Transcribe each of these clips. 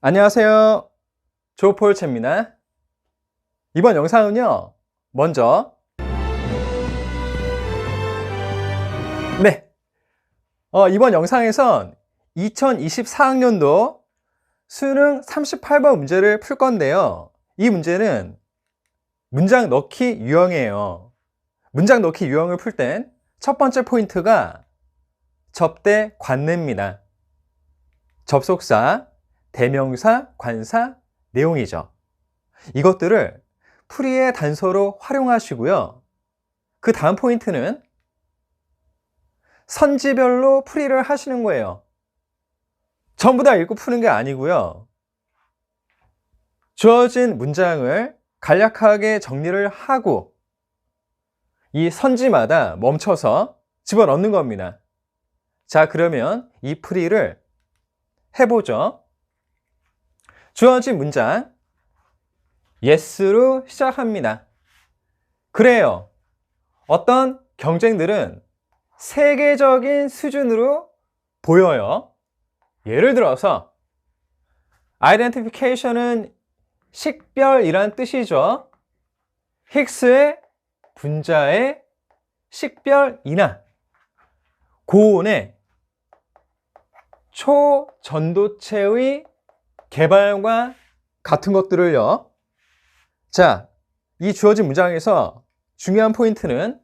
안녕하세요. 조폴체입니다. 이번 영상은요, 먼저, 네. 어, 이번 영상에선 2024학년도 수능 38번 문제를 풀 건데요. 이 문제는 문장 넣기 유형이에요. 문장 넣기 유형을 풀 땐 첫 번째 포인트가 접대 관내입니다. 접속사, 대명사, 관사, 내용이죠. 이것들을 풀이의 단서로 활용하시고요. 그 다음 포인트는 선지별로 풀이를 하시는 거예요. 전부 다 읽고 푸는 게 아니고요. 주어진 문장을 간략하게 정리를 하고 이 선지마다 멈춰서 집어넣는 겁니다. 자, 그러면 이 풀이를 해보죠. 주어진 문장 yes로 시작합니다. 그래요. 어떤 경쟁들은 세계적인 수준으로 보여요. 예를 들어서 identification은 식별이란 뜻이죠. 힉스의 분자의 식별이나 고온의 초전도체의 개발과 같은 것들을요. 자, 이 주어진 문장에서 중요한 포인트는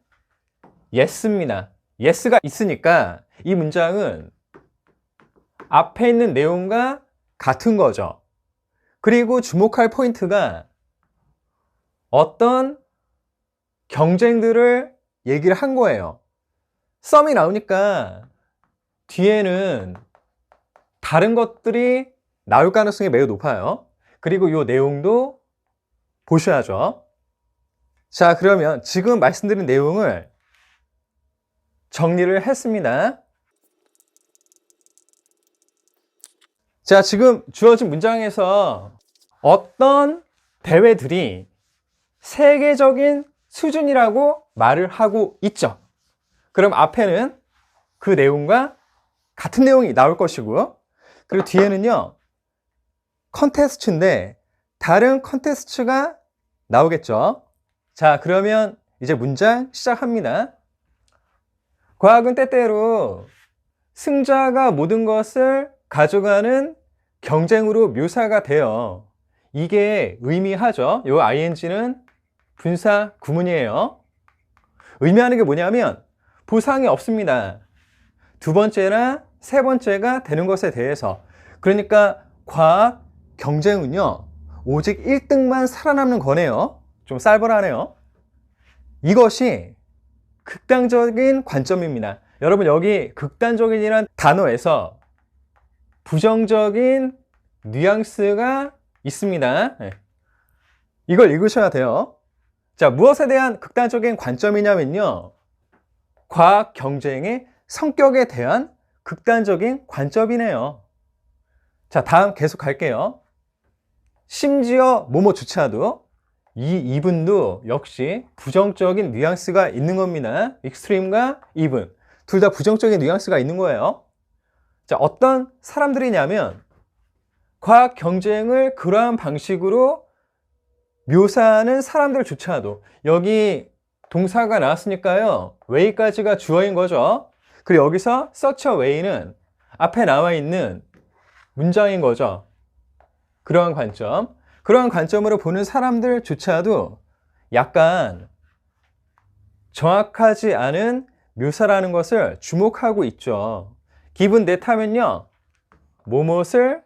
yes입니다. yes가 있으니까 이 문장은 앞에 있는 내용과 같은 거죠. 그리고 주목할 포인트가 어떤 경쟁들을 얘기를 한 거예요. 썸이 나오니까 뒤에는 다른 것들이 나올 가능성이 매우 높아요. 그리고 이 내용도 보셔야죠. 자, 그러면 지금 말씀드린 내용을 정리를 했습니다. 자, 지금 주어진 문장에서 어떤 대회들이 세계적인 수준이라고 말을 하고 있죠. 그럼 앞에는 그 내용과 같은 내용이 나올 것이고요. 그리고 뒤에는요, 컨테스트인데 다른 컨테스트가 나오겠죠. 자, 그러면 이제 문장 시작합니다. 과학은 때때로 승자가 모든 것을 가져가는 경쟁으로 묘사가 돼요. 이게 의미하죠. 요 ing는 분사 구문이에요. 의미하는 게 뭐냐면 보상이 없습니다. 두 번째나 세 번째가 되는 것에 대해서. 그러니까 과학 경쟁은요. 오직 1등만 살아남는 거네요. 좀 쌀벌하네요. 이것이 극단적인 관점입니다. 여러분 여기 극단적인이란 단어에서 부정적인 뉘앙스가 있습니다. 네. 이걸 읽으셔야 돼요. 자, 무엇에 대한 극단적인 관점이냐면요. 과학 경쟁의 성격에 대한 극단적인 관점이네요. 자, 다음 계속 갈게요. 심지어 모모조차도 이 이분도 역시 부정적인 뉘앙스가 있는 겁니다. 익스트림과 이분. 둘 다 부정적인 뉘앙스가 있는 거예요. 자, 어떤 사람들이냐면 과학 경쟁을 그러한 방식으로 묘사하는 사람들조차도 여기 동사가 나왔으니까요. way까지가 주어인 거죠. 그리고 여기서 such a way는 앞에 나와 있는 문장인 거죠. 그러한 관점. 그러한 관점으로 보는 사람들조차도 약간 정확하지 않은 묘사라는 것을 주목하고 있죠. 기분 넷하면요. 뭐뭇을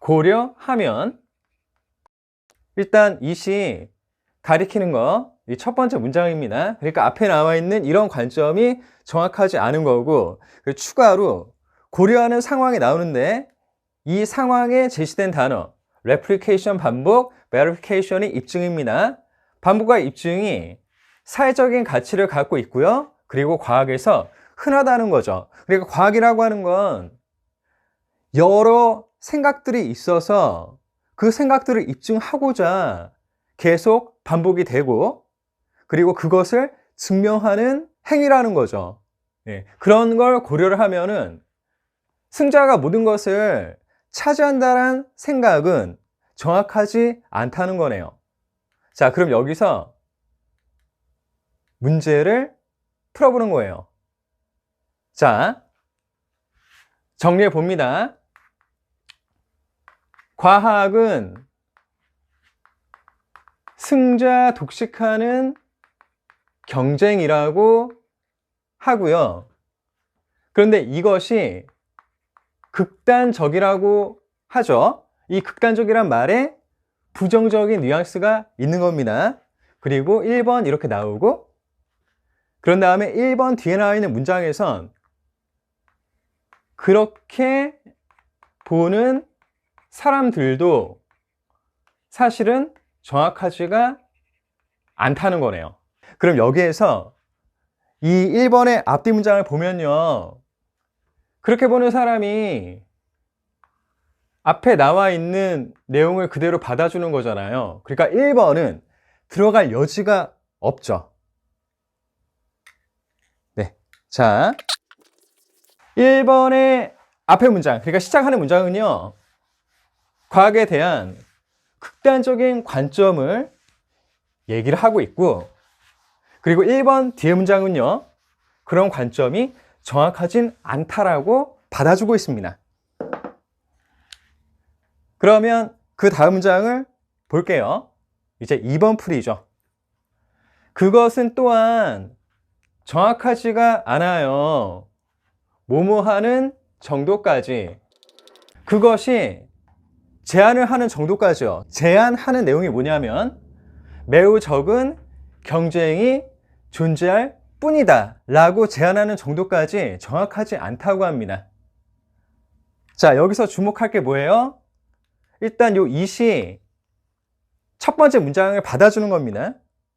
고려하면 일단 이 시 가리키는 거 이 첫 번째 문장입니다. 그러니까 앞에 나와 있는 이런 관점이 정확하지 않은 거고 추가로 고려하는 상황이 나오는데 이 상황에 제시된 단어 replication 반복, verification이 입증입니다. 반복과 입증이 사회적인 가치를 갖고 있고요. 그리고 과학에서 흔하다는 거죠. 그러니까 과학이라고 하는 건 여러 생각들이 있어서 그 생각들을 입증하고자 계속 반복이 되고 그리고 그것을 증명하는 행위라는 거죠. 예, 그런 걸 고려를 하면은 승자가 모든 것을 차지한다는 생각은 정확하지 않다는 거네요. 자, 그럼 여기서 문제를 풀어보는 거예요. 자, 정리해 봅니다. 과학은 승자 독식하는 경쟁이라고 하고요. 그런데 이것이 극단적이라고 하죠. 이 극단적이란 말에 부정적인 뉘앙스가 있는 겁니다. 그리고 1번 이렇게 나오고 그런 다음에 1번 뒤에 나와 있는 문장에선 그렇게 보는 사람들도 사실은 정확하지가 않다는 거네요. 그럼 여기에서 이 1번의 앞뒤 문장을 보면요. 그렇게 보는 사람이 앞에 나와 있는 내용을 그대로 받아주는 거잖아요. 그러니까 1번은 들어갈 여지가 없죠. 네. 자. 1번의 앞에 문장, 그러니까 시작하는 문장은요. 과학에 대한 극단적인 관점을 얘기를 하고 있고, 그리고 1번 뒤에 문장은요. 그런 관점이 정확하진 않다라고 받아주고 있습니다. 그러면 그 다음 문장을 볼게요. 이제 2번 풀이죠. 그것은 또한 정확하지가 않아요. 뭐뭐 하는 정도까지. 그것이 제한을 하는 정도까지요. 제한하는 내용이 뭐냐면 매우 적은 경쟁이 존재할 뿐이다 라고 제한하는 정도까지 정확하지 않다고 합니다. 자, 여기서 주목할 게 뭐예요? 일단 요 이시 첫 번째 문장을 받아주는 겁니다.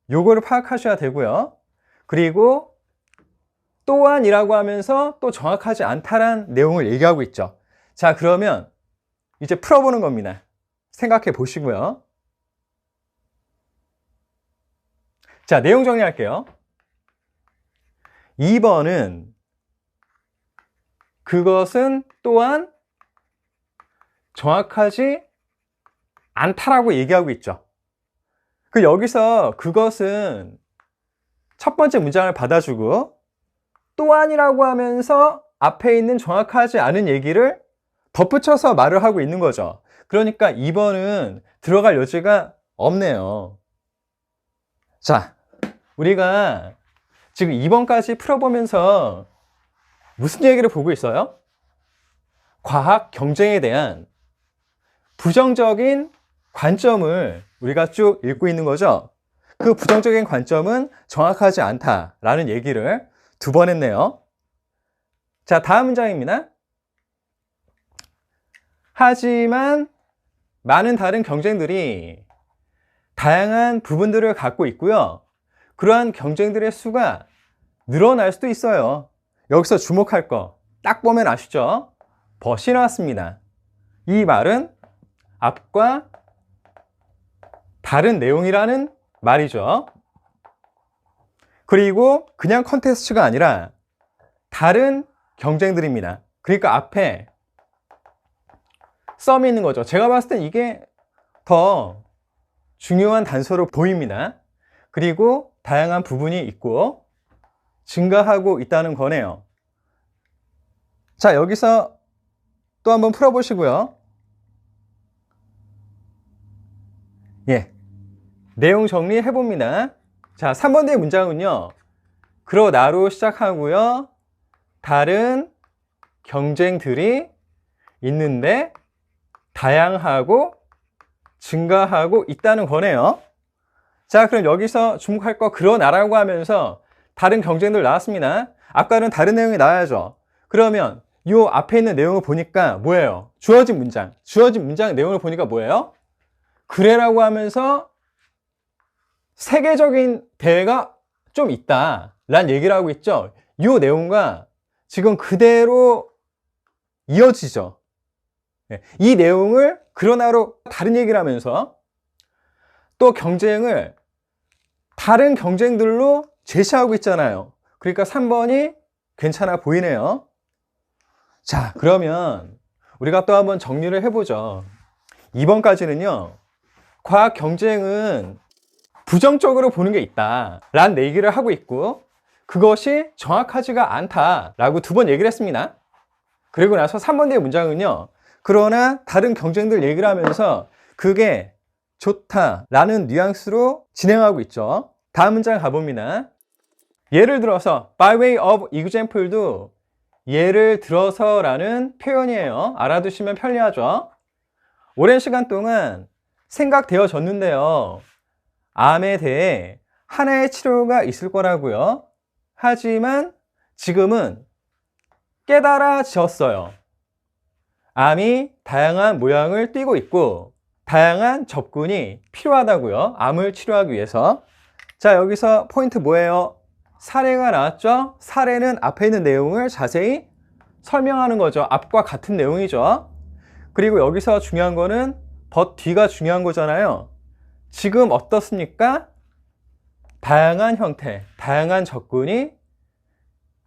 요거를 파악하셔야 되고요. 그리고 또한이라고 하면서 또 정확하지 않다란 내용을 얘기하고 있죠. 자, 그러면 이제 풀어보는 겁니다. 생각해 보시고요. 자, 내용 정리할게요. 2번은 그것은 또한 정확하지 않다라고 얘기하고 있죠. 그 여기서 그것은 첫 번째 문장을 받아주고 또한이라고 하면서 앞에 있는 정확하지 않은 얘기를 덧붙여서 말을 하고 있는 거죠. 그러니까 2번은 들어갈 여지가 없네요. 자, 우리가 지금 2번까지 풀어보면서 무슨 얘기를 보고 있어요? 과학 경쟁에 대한 부정적인 관점을 우리가 쭉 읽고 있는 거죠. 그 부정적인 관점은 정확하지 않다라는 얘기를 두 번 했네요. 자, 다음 문장입니다. 하지만 많은 다른 경쟁들이 다양한 부분들을 갖고 있고요. 그러한 경쟁들의 수가 늘어날 수도 있어요. 여기서 주목할 거 딱 보면 아시죠? 벗이 나왔습니다. 이 말은 앞과 다른 내용이라는 말이죠. 그리고 그냥 컨테스트가 아니라 다른 경쟁들입니다. 그러니까 앞에 썸이 있는 거죠. 제가 봤을 땐 이게 더 중요한 단서로 보입니다. 그리고 다양한 부분이 있고 증가하고 있다는 거네요. 자, 여기서 또 한번 풀어보시고요. 예. 내용 정리해 봅니다. 자, 3번 의 문장은요. 그러나로 시작하고요. 다른 경쟁들이 있는데 다양하고 증가하고 있다는 거네요. 자, 그럼 여기서 주목할 거 그러나라고 하면서 다른 경쟁들 나왔습니다. 아까는 다른 내용이 나와야죠. 그러면 이 앞에 있는 내용을 보니까 뭐예요? 주어진 문장. 주어진 문장 내용을 보니까 뭐예요? 그래라고 하면서 세계적인 대회가 좀 있다. 란 얘기를 하고 있죠. 이 내용과 지금 그대로 이어지죠. 네, 이 내용을 그러나로 다른 얘기를 하면서 또 경쟁을 다른 경쟁들로 제시하고 있잖아요. 그러니까 3번이 괜찮아 보이네요. 자, 그러면 우리가 또 한번 정리를 해보죠. 2번까지는요, 과학 경쟁은 부정적으로 보는 게 있다. 라는 얘기를 하고 있고, 그것이 정확하지가 않다. 라고 두 번 얘기를 했습니다. 그리고 나서 3번 뒤의 문장은요, 그러나 다른 경쟁들 얘기를 하면서 그게 좋다. 라는 뉘앙스로 진행하고 있죠. 다음 문장 가봅니다. 예를 들어서, by way of example도 예를 들어서 라는 표현이에요. 알아두시면 편리하죠. 오랜 시간 동안 생각되어졌는데요. 암에 대해 하나의 치료가 있을 거라고요. 하지만 지금은 깨달아졌어요. 암이 다양한 모양을 띠고 있고 다양한 접근이 필요하다고요. 암을 치료하기 위해서. 자, 여기서 포인트 뭐예요? 사례가 나왔죠? 사례는 앞에 있는 내용을 자세히 설명하는 거죠. 앞과 같은 내용이죠. 그리고 여기서 중요한 거는 but 뒤가 중요한 거잖아요. 지금 어떻습니까? 다양한 형태, 다양한 접근이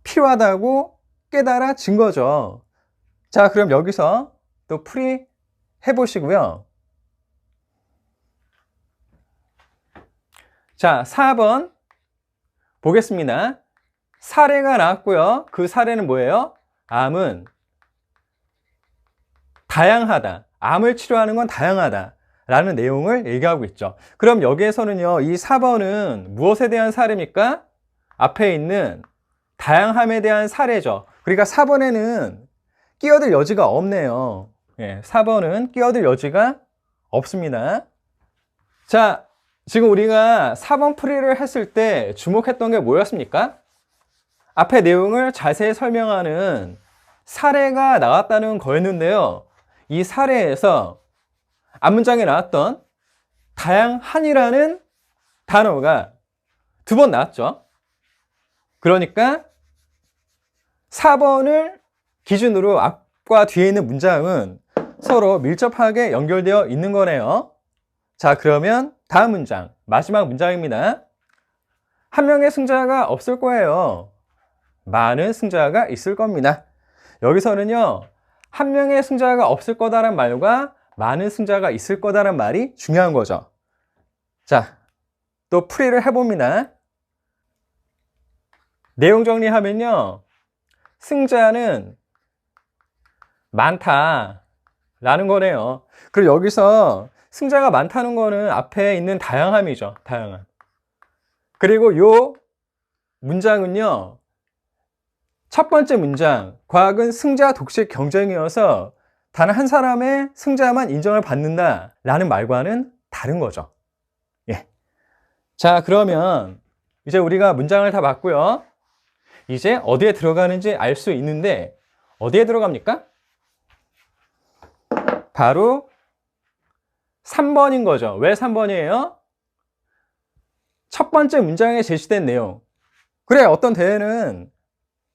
필요하다고 깨달아진 거죠. 자, 그럼 여기서 또 풀이 해보시고요. 자, 4번 보겠습니다. 사례가 나왔고요. 그 사례는 뭐예요? 암은 다양하다. 암을 치료하는 건 다양하다. 라는 내용을 얘기하고 있죠. 그럼 여기에서는요, 이 4번은 무엇에 대한 사례입니까? 앞에 있는 다양함에 대한 사례죠. 그러니까 4번에는 끼어들 여지가 없네요. 예, 4번은 끼어들 여지가 없습니다. 자, 지금 우리가 4번 풀이를 했을 때 주목했던 게 뭐였습니까? 앞에 내용을 자세히 설명하는 사례가 나왔다는 거였는데요. 이 사례에서 앞문장에 나왔던 다양한이라는 단어가 두 번 나왔죠. 그러니까 4번을 기준으로 앞과 뒤에 있는 문장은 서로 밀접하게 연결되어 있는 거네요. 자, 그러면 다음 문장, 마지막 문장입니다. 한 명의 승자가 없을 거예요. 많은 승자가 있을 겁니다. 여기서는요, 한 명의 승자가 없을 거다란 말과 많은 승자가 있을 거다란 말이 중요한 거죠. 자, 또 풀이를 해봅니다. 내용 정리하면요, 승자는 많다. 라는 거네요. 그리고 여기서 승자가 많다는 거는 앞에 있는 다양함이죠. 다양함. 그리고 요 문장은요. 첫 번째 문장, 과학은 승자 독식 경쟁이어서 단 한 사람의 승자만 인정을 받는다 라는 말과는 다른 거죠. 예. 자, 그러면 이제 우리가 문장을 다 봤고요. 이제 어디에 들어가는지 알 수 있는데 어디에 들어갑니까? 바로 3번인 거죠. 왜 3번이에요? 첫 번째 문장에 제시된 내용. 그래, 어떤 대회는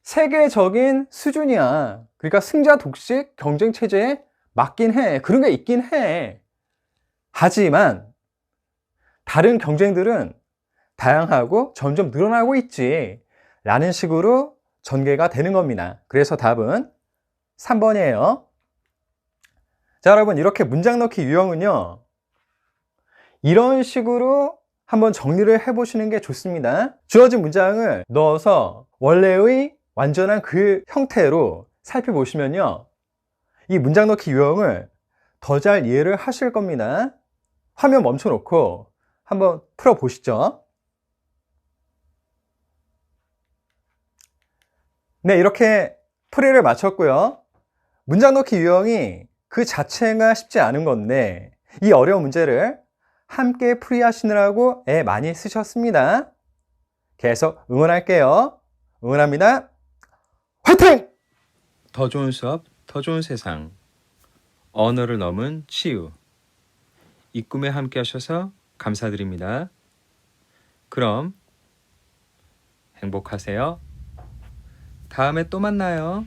세계적인 수준이야. 그러니까 승자 독식 경쟁 체제에 맞긴 해. 그런 게 있긴 해. 하지만 다른 경쟁들은 다양하고 점점 늘어나고 있지. 라는 식으로 전개가 되는 겁니다. 그래서 답은 3번이에요. 자, 여러분, 이렇게 문장 넣기 유형은요, 이런 식으로 한번 정리를 해보시는 게 좋습니다. 주어진 문장을 넣어서 원래의 완전한 그 형태로 살펴보시면요, 이 문장 넣기 유형을 더 잘 이해를 하실 겁니다. 화면 멈춰놓고 한번 풀어보시죠. 네, 이렇게 풀이를 마쳤고요. 문장 넣기 유형이 그 자체가 쉽지 않은 건데 이 어려운 문제를 함께 풀이하시느라고 애 많이 쓰셨습니다. 계속 응원할게요. 응원합니다. 화이팅! 더 좋은 수업, 더 좋은 세상. 언어를 넘은 치유. 이 꿈에 함께 하셔서 감사드립니다. 그럼 행복하세요. 다음에 또 만나요.